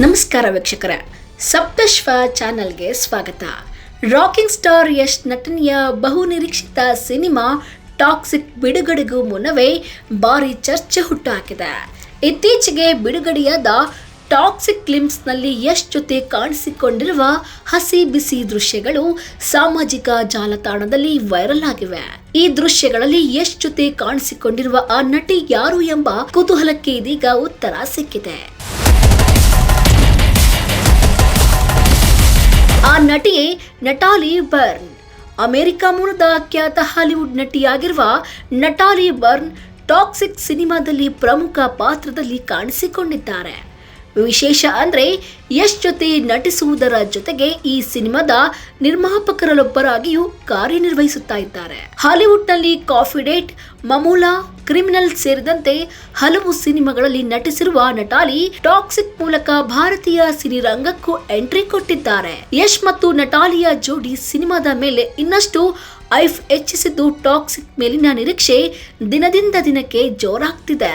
ನಮಸ್ಕಾರ ವೀಕ್ಷಕರೇ. ಸಪ್ತಶ್ವ ಚಾನೆಲ್ಗೆ ಸ್ವಾಗತ. ರಾಕಿಂಗ್ ಸ್ಟಾರ್ ಯಶ್ ನಟನೆಯ ಬಹುನಿರೀಕ್ಷಿತ ಸಿನಿಮಾ ಟಾಕ್ಸಿಕ್ ಬಿಡುಗಡೆಗೂ ಮುನ್ನವೇ ಭಾರಿ ಚರ್ಚೆ ಹುಟ್ಟುಹಾಕಿದೆ ಇತ್ತೀಚೆಗೆ ಬಿಡುಗಡೆಯಾದ ಟಾಕ್ಸಿಕ್ನಲ್ಲಿ ಯಶ್ ಜೊತೆ ಕಾಣಿಸಿಕೊಂಡಿರುವ ಹಸಿ ಬಿಸಿ ದೃಶ್ಯಗಳು ಸಾಮಾಜಿಕ ಜಾಲತಾಣದಲ್ಲಿ ವೈರಲ್ ಆಗಿವೆ. ಈ ದೃಶ್ಯಗಳಲ್ಲಿ ಯಶ್ ಜೊತೆ ಕಾಣಿಸಿಕೊಂಡಿರುವ ಆ ನಟಿ ಯಾರು ಎಂಬ ಕುತೂಹಲಕ್ಕೆ ಇದೀಗ ಉತ್ತರ ಸಿಕ್ಕಿದೆ. ಆ ನಟಿ ನಟಾಲಿ ಬರ್ನ್. ಅಮೆರಿಕ ಮೂಲದ ಖ್ಯಾತ ಹಾಲಿವುಡ್ ನಟಿಯಾಗಿರುವ ನಟಾಲಿ ಬರ್ನ್ ಟಾಕ್ಸಿಕ್ ಸಿನಿಮಾದಲ್ಲಿ ಪ್ರಮುಖ ಪಾತ್ರದಲ್ಲಿ ಕಾಣಿಸಿಕೊಂಡಿದ್ದಾರೆ. ವಿಶೇಷ ಅಂದ್ರೆ ಯಶ್ ಜೊತೆ ನಟಿಸುವುದರ ಜೊತೆಗೆ ಈ ಸಿನಿಮಾದ ನಿರ್ಮಾಪಕರಲ್ಲೊಬ್ಬರಾಗಿಯೂ ಕಾರ್ಯನಿರ್ವಹಿಸುತ್ತಾ ಇದ್ದಾರೆ. ಹಾಲಿವುಡ್ನಲ್ಲಿ ಕಾಫಿ ಡೇಟ್ ಮಮೂಲಾ ಕ್ರಿಮಿನಲ್ ಸೇರಿದಂತೆ ಹಲವು ಸಿನಿಮಾಗಳಲ್ಲಿ ನಟಿಸಿರುವ ನಟಾಲಿ ಟಾಕ್ಸಿಕ್ ಮೂಲಕ ಭಾರತೀಯ ಸಿನಿರಂಗಕ್ಕೂ ಎಂಟ್ರಿ ಕೊಟ್ಟಿದ್ದಾರೆ. ಯಶ್ ಮತ್ತು ನಟಾಲಿಯ ಜೋಡಿ ಸಿನಿಮಾದ ಮೇಲೆ ಇನ್ನಷ್ಟು ಐಫ್ ಹೆಚ್ಚಿಸಿದ್ದು ಟಾಕ್ಸಿಕ್ ಮೇಲಿನ ನಿರೀಕ್ಷೆ ದಿನದಿಂದ ದಿನಕ್ಕೆ ಜೋರಾಗ್ತಿದೆ.